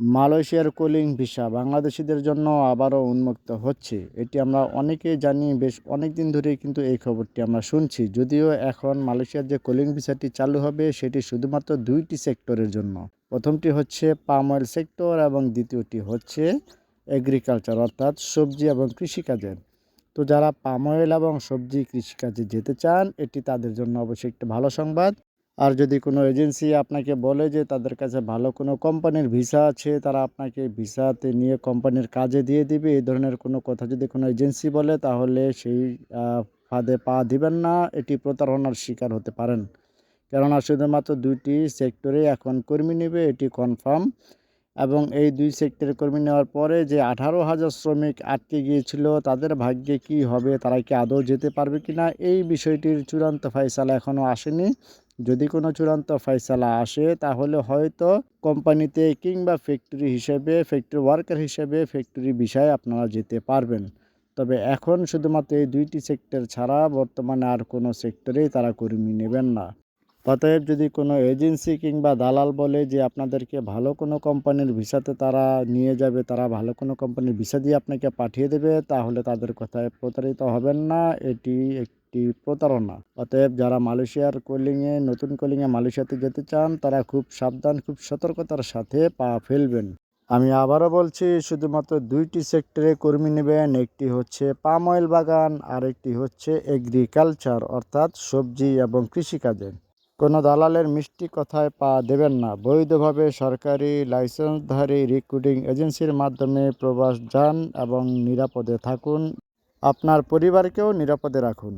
মালয়েশিয়ার cooling visa বাংলাদেশিদের জন্য আবারও উন্মুক্ত হচ্ছে। এটি আমরা অনেকেই জানি, বেশ অনেক দিন ধরেই কিন্তু এই খবরটি আমরা শুনছি। যদিও এখন মালয়েশিয়ার যে কুলিং ভিসাটি চালু হবে, সেটি শুধুমাত্র দুইটি সেক্টরের জন্য। প্রথমটি হচ্ছে পাম অয়েল সেক্টর এবং দ্বিতীয়টি হচ্ছে এগ্রিকালচার, অর্থাৎ সবজি এবং কৃষিকাজের তো যারা পাম অয়েল এবং সবজি কৃষিকাজে যেতে চান, এটি তাদের জন্য অবশ্যই একটি ভালো সংবাদ। আর যদি কোনো এজেন্সি আপনাকে বলে যে তাদের কাছে ভালো কোনো কোম্পানির ভিসা আছে, তারা আপনাকে ভিসাতে নিয়ে কোম্পানির কাজে দিয়ে দিবে, এই ধরনের কোনো কথা যদি কোনো এজেন্সি বলে, তাহলে সেই ফাঁদে পা দিবেন না, এটি প্রতারণার শিকার হতে পারেন। কেননা শুধুমাত্র দুইটি সেক্টরে এখন কর্মী নেবে, এটি কনফার্ম। এবং এই দুই সেক্টরে কর্মী নেওয়ার পরে যে আঠারো হাজার শ্রমিক আটকে গিয়েছিল, তাদের ভাগ্যে কি হবে, তারা কি আদৌ যেতে পারবে কি না এই বিষয়টির চূড়ান্ত ফয়সালা এখনও আসেনি। যদি কোনো চূড়ান্ত ফয়সালা আসে, তাহলে হয়তো কোম্পানিতে কিংবা ফ্যাক্টরি হিসেবে ফ্যাক্টরি ওয়ার্কার হিসেবে ফ্যাক্টরি বিষয়ে আপনারা যেতে পারবেন। তবে এখন শুধুমাত্র এই দুইটি সেক্টর ছাড়া বর্তমানে আর কোনো সেক্টরেই তারা কর্মী নেবেন না। অতএব যদি কোনো এজেন্সি কিংবা দালাল বলে যে আপনাদেরকে ভালো কোনো কোম্পানির ভিসাতে তারা নিয়ে যাবে, তারা ভালো কোনো কোম্পানির ভিসা দিয়ে আপনাকে পাঠিয়ে দেবে, তাহলে তাদের কথায় প্রতারিত হবেন না। এটি একটি প্রতারণা। অতএব যারা মালয়েশিয়ার কলিংয়ে, নতুন কলিংয়ে মালয়েশিয়াতে যেতে চান, তারা খুব সাবধান, খুব সতর্কতার সাথে পা ফেলবেন। আমি আবারও বলছি, শুধুমাত্র দুইটি সেক্টরে কর্মী নেবেন। একটি হচ্ছে পাম অয়েল বাগান আর একটি হচ্ছে এগ্রিকালচার, অর্থাৎ সবজি এবং কৃষিকাজে। কোনো দালালের মিষ্টি কথায় পা দেবেন না। বৈধভাবে সরকারি লাইসেন্সধারী রিক্রুটিং এজেন্সির মাধ্যমে প্রবাস যান এবং নিরাপদে থাকুন। আপনার পরিবারকেও নিরাপদে রাখুন।